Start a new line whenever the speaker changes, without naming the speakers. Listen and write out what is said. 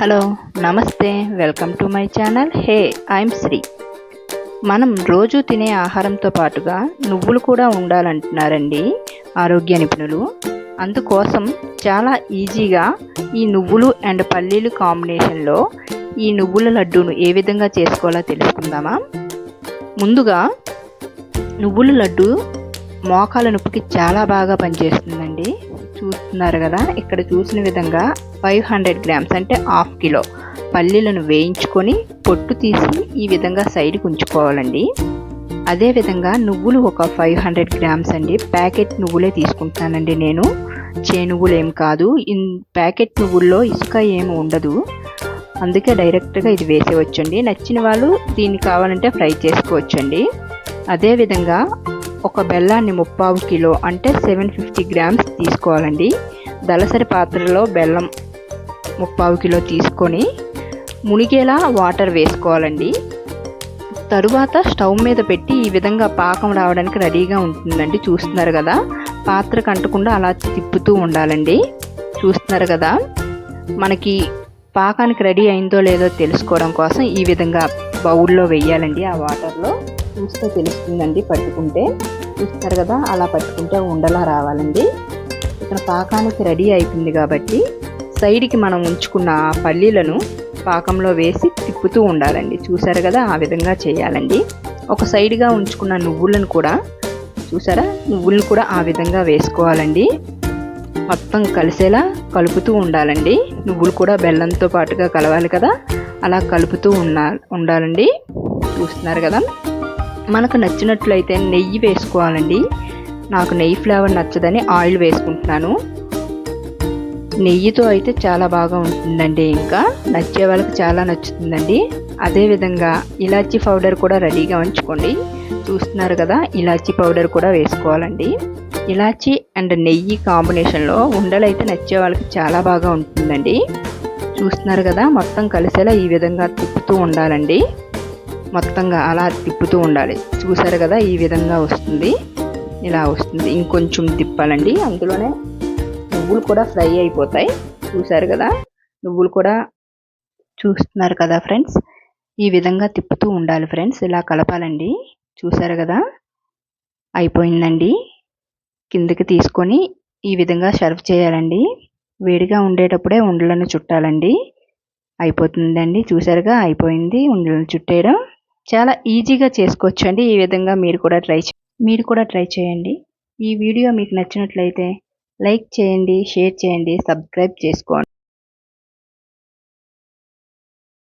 Hello నమస్తే welcome to my channel. Hey I'm Sri. మనం రోజు తినే ఆహారంతో పాటుగా నువ్వులు కూడా ఉండాలంటున్నారండి ఆరోగ్య నిపుణులు. అందుకోసం చాలా ఈజీగా ఈ నువ్వులు అండ్ పల్లీలు కాంబినేషన్లో ఈ నువ్వుల లడ్డూను ఏ విధంగా చేసుకోవాలో తెలుసుకుందామా? ముందుగా నువ్వుల లడ్డు మోకాల నొప్పికి చాలా బాగా పనిచేస్తుందండి. చూస్తున్నారు కదా ఇక్కడ చూసిన విధంగా ఫైవ్ హండ్రెడ్ గ్రామ్స్ అంటే హాఫ్ కిలో పల్లీలను వేయించుకొని పొట్టు తీసి ఈ విధంగా సైడ్కి ఉంచుకోవాలండి. అదేవిధంగా నువ్వులు ఒక ఫైవ్ హండ్రెడ్ గ్రామ్స్ అండి. ప్యాకెట్ నువ్వులే తీసుకుంటానండి నేను. చే నువ్వులు ఏం కాదు. ఇన్ ప్యాకెట్ నువ్వుల్లో ఇసుక ఏమి ఉండదు. అందుకే డైరెక్ట్గా ఇది వేసేవచ్చండి. నచ్చిన వాళ్ళు దీన్ని కావాలంటే ఫ్రై చేసుకోవచ్చండి. అదేవిధంగా ఒక బెల్లాన్ని ముప్పావు కిలో అంటే సెవెన్ ఫిఫ్టీ గ్రామ్స్ తీసుకోవాలండి. దలసరి పాత్రలో బెల్లం ముప్పావు కిలో తీసుకొని మునిగేలా వాటర్ వేసుకోవాలండి. తరువాత స్టవ్ మీద పెట్టి ఈ విధంగా పాకం రావడానికి రెడీగా ఉంటుందండి. చూస్తున్నారు కదా? పాత్రకు అంటకుండా అలా తిప్పుతూ ఉండాలండి. చూస్తున్నారు కదా? మనకి పాకానికి రెడీ అయిందో లేదో తెలుసుకోవడం కోసం ఈ విధంగా బౌల్లో వేయాలండి. ఆ వాటర్లో చూస్తే తెలుస్తుందండి పట్టుకుంటే. చూస్తారు కదా అలా పట్టుకుంటే ఉండలా రావాలండి. ఇక్కడ పాకానికి రెడీ అయిపోయింది కాబట్టి సైడ్కి మనం ఉంచుకున్న పల్లీలను పాకంలో వేసి తిప్పుతూ ఉండాలండి. చూసారు కదా ఆ విధంగా చేయాలండి. ఒక సైడ్గా ఉంచుకున్న నువ్వులను కూడా చూసారా? నువ్వులను కూడా ఆ విధంగా వేసుకోవాలండి. మొత్తం కలిసేలా కలుపుతూ ఉండాలండి. నువ్వులు కూడా బెల్లంతో పాటుగా కలవాలి కదా. అలా కలుపుతూ ఉన్నా ఉండాలండి. చూస్తున్నారు కదా? మనకు నచ్చినట్లయితే నెయ్యి వేసుకోవాలండి. నాకు నెయ్యి ఫ్లేవర్ నచ్చదని ఆయిల్ వేసుకుంటున్నాను. నెయ్యితో అయితే చాలా బాగా ఉంటుందండి ఇంకా. నచ్చే వాళ్ళకి చాలా నచ్చుతుందండి. అదేవిధంగా ఇలాచీ పౌడర్ కూడా రెడీగా ఉంచుకోండి. చూస్తున్నారు కదా? ఇలాచీ పౌడర్ కూడా వేసుకోవాలండి. ఇలాచీ అండ్ నెయ్యి కాంబినేషన్లో ఉండలు అయితే నచ్చే వాళ్ళకి చాలా బాగా ఉంటుందండి. చూస్తున్నారు కదా మొత్తం కలిసేలా ఈ విధంగా తిప్పుతూ ఉండాలండి. మొత్తంగా అలా తిప్పుతూ ఉండాలి. చూసారు కదా ఈ విధంగా వస్తుంది. ఇలా వస్తుంది. ఇంకొంచెం తిప్పాలండి. అందులోనే నువ్వులు కూడా ఫ్రై అయిపోతాయి. చూసారు కదా నువ్వులు కూడా చూస్తున్నారు కదా ఫ్రెండ్స్. ఈ విధంగా తిప్పుతూ ఉండాలి ఫ్రెండ్స్. ఇలా కలపాలండి. చూసారు కదా అయిపోయిందండి. కిందకి తీసుకొని ఈ విధంగా సర్వ్ చేయాలండి. వేడిగా ఉండేటప్పుడే ఉండలను చుట్టాలండి. అయిపోతుందండి. చూసారుగా అయిపోయింది ఉండలను చుట్టేయడం. చాలా ఈజీగా చేసుకోవచ్చండి. ఈ విధంగా మీరు కూడా ట్రై మీరు కూడా ట్రై చేయండి. ఈ వీడియో మీకు నచ్చినట్లయితే లైక్ చేయండి షేర్ చేయండి సబ్స్క్రైబ్ చేసుకోండి.